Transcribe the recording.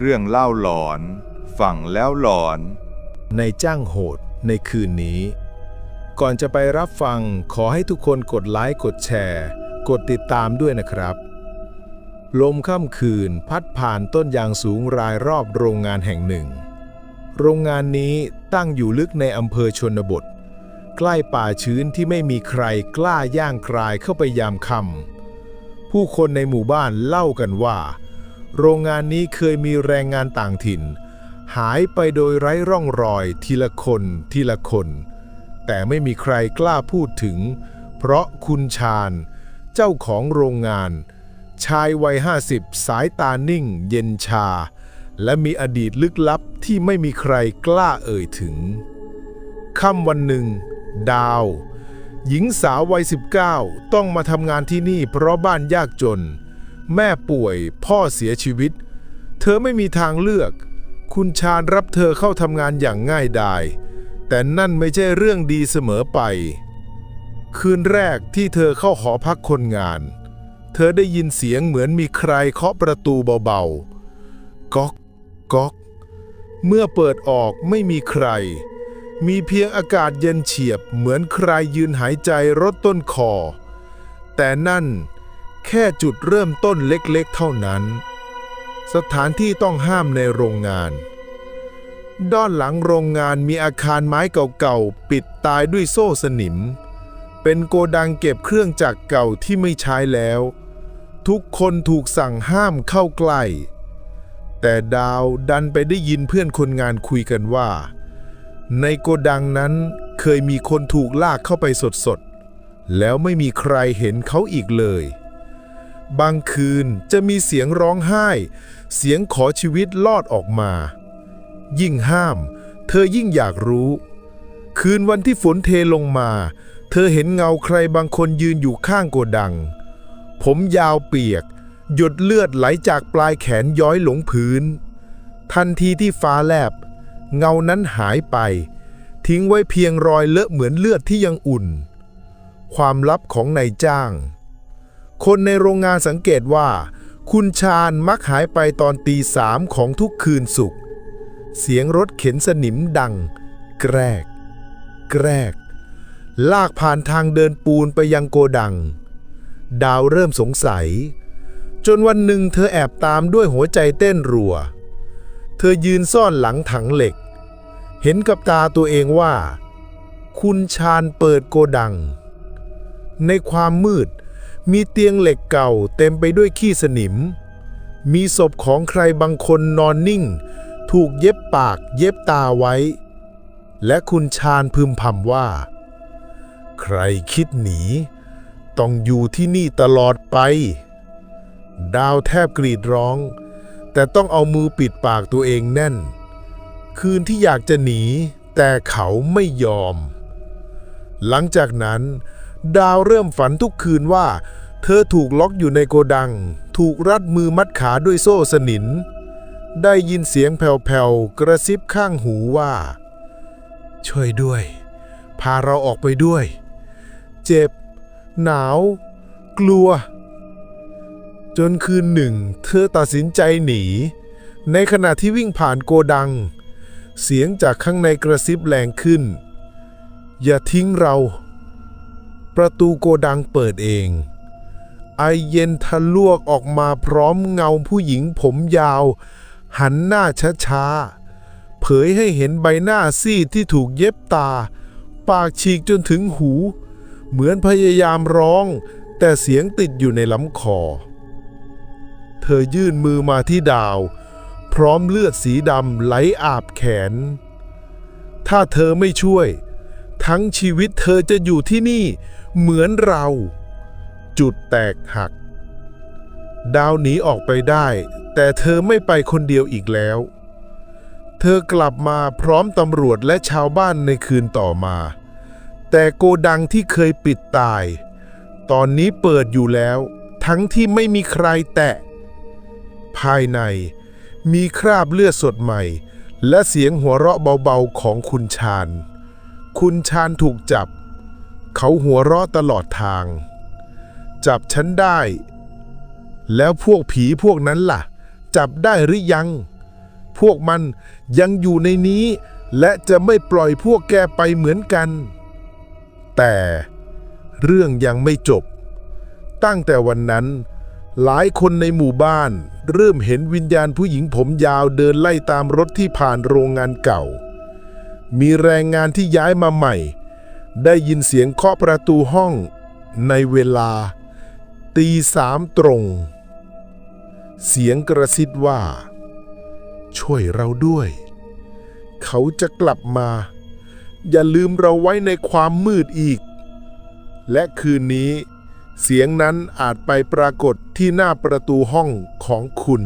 เรื่องเล่าหลอน ฟังแล้วหลอน ในจ้างโหดในคืนนี้ ก่อนจะไปรับฟังขอให้ทุกคนกดไลค์กดแชร์ กดติดตามด้วยนะครับ ลมค่ำคืนพัดผ่านต้นยางสูงรายรอบโรงงานแห่งหนึ่ง โรงงานนี้ตั้งอยู่ลึกในอำเภอชนบท ใกล้ป่าชื้นที่ไม่มีใครกล้าย่างกรายเข้าไปยามค่ำผู้คนในหมู่บ้านเล่ากันว่า โรงงานนี้เคยมีแรงงานต่างถิ่น หายไปโดยไร้ร่องรอยทีละคนทีละคน แต่ไม่มีใครกล้าพูดถึง เพราะคุณชาญ เจ้าของโรงงาน ชายวัยห้าสิบสายตานิ่ง เย็นชา และมีอดีตลึกลับที่ไม่มีใครกล้าเอ่ยถึงค่ำวันหนึ่ง ดาว หญิงสาววัย 19 ต้องมาทำงานที่นี่เพราะบ้านยากจน แม่ป่วย พ่อเสียชีวิต เธอไม่มีทางเลือก คุณชาญรับเธอเข้าทำงานอย่างง่ายดาย แต่นั่นไม่ใช่เรื่องดีเสมอไป คืนแรกที่เธอเข้าหอพักคนงาน เธอได้ยินเสียงเหมือนมีใครเคาะประตูเบาๆ ก๊อก ก๊อก เมื่อเปิดออกไม่มีใคร มีเพียงอากาศเย็นเฉียบเหมือนใครยืนหายใจรดต้นคอ แต่นั่น แค่จุดเริ่มต้นเล็กๆเท่านั้น สถานที่ต้องห้ามในโรงงาน ด้านหลังโรงงานมีอาคารไม้เก่าๆ ปิดตายด้วยโซ่สนิม เป็นโกดังเก็บเครื่องจักรเก่าที่ไม่ใช้แล้ว ทุกคนถูกสั่งห้ามเข้าใกล้ แต่ดาวดันไปได้ยินเพื่อนคนงานคุยกันว่า ในโกดังนั้นเคยมีคนถูกลากเข้าไปสดๆ แล้วไม่มีใครเห็นเขาอีกเลย บางคืนจะมีเสียงร้องไห้ เสียงขอชีวิตลอดออกมา ยิ่งห้าม เธอยิ่งอยากรู้ คืนวันที่ฝนเทลงมา เธอเห็นเงาใครบางคนยืนอยู่ข้างโกดัง ผมยาวเปียก หยดเลือดไหลจากปลายแขนย้อยหลงพื้น ทันทีที่ฟ้าแลบ เงานั้นหายไป ทิ้งไว้เพียงรอยเลอะเหมือนเลือดที่ยังอุ่น ความลับของนายจ้าง คนในโรงงานสังเกตว่า คุณชาญมักหายไปตอนตีสามของทุกคืนศุกร์เสียงรถเข็นสนิมดัง แกรก แกรก ลากผ่านทางเดินปูนไปยังโกดัง ดาวเริ่มสงสัย จนวันหนึ่งเธอแอบตามด้วยหัวใจเต้นรัว เธอยืนซ่อนหลังถังเหล็ก เห็นกับตาตัวเองว่า คุณชาญเปิดโกดัง ในความมืด มีเตียงเหล็กเก่าเต็มไปด้วยขี้สนิม มีศพของใครบางคนนอนนิ่ง ถูกเย็บปากเย็บตาไว้ และคุณชาญพึมพำว่า ใครคิดหนี ต้องอยู่ที่นี่ตลอดไป ดาวแทบกรีดร้อง แต่ต้องเอามือปิดปากตัวเองแน่น คืนที่อยากจะหนี แต่เขาไม่ยอม หลังจากนั้น ดาวเริ่มฝันทุกคืนว่า เธอถูกล็อกอยู่ในโกดัง ถูกรัดมือมัดขาด้วยโซ่สนิน ได้ยินเสียงแผ่วๆ กระซิบข้างหูว่า ช่วยด้วย พาเราออกไปด้วย เจ็บ หนาว กลัว จนคืนหนึ่ง เธอตัดสินใจหนี ในขณะที่วิ่งผ่านโกดัง เสียงจากข้างในกระซิบแรงขึ้น อย่าทิ้งเรา ประตูโกดังเปิดเอง ไอเย็นทะลวกออกมาพร้อมเงาผู้หญิงผมยาว หันหน้าช้าๆ เผยให้เห็นใบหน้าซีดที่ถูกเย็บตา ปากฉีกจนถึงหู เหมือนพยายามร้อง แต่เสียงติดอยู่ในลำคอ เธอยื่นมือมาที่ดาว พร้อมเลือดสีดำไหลอาบแขน ถ้าเธอไม่ช่วย ทั้งชีวิตเธอจะอยู่ที่นี่เหมือนเรา จุดแตกหัก ดาวหนีออกไปได้ แต่เธอไม่ไปคนเดียวอีกแล้ว เธอกลับมาพร้อมตำรวจและชาวบ้านในคืนต่อมา แต่โกดังที่เคยปิดตาย ตอนนี้เปิดอยู่แล้ว ทั้งที่ไม่มีใครแตะ ภายในมีคราบเลือดสดใหม่ และเสียงหัวเราะเบาๆของคุณชาญ คุณชาญถูกจับ เขาหัวเราะตลอดทาง จับฉันได้ แล้วพวกผีพวกนั้นล่ะ จับได้หรือยัง พวกมันยังอยู่ในนี้ และจะไม่ปล่อยพวกแกไปเหมือนกัน แต่เรื่องยังไม่จบ ตั้งแต่วันนั้น หลายคนในหมู่บ้าน เริ่มเห็นวิญญาณผู้หญิงผมยาวเดินไล่ตามรถที่ผ่านโรงงานเก่า มีแรงงานที่ย้ายมาใหม่ ได้ยินเสียงเคาะประตูห้องในเวลา ตีสามตรง เสียงกระซิบว่า ช่วยเราด้วย เขาจะกลับมา อย่าลืมเราไว้ในความมืดอีก และคืนนี้ เสียงนั้นอาจไปปรากฏที่หน้าประตูห้องของคุณ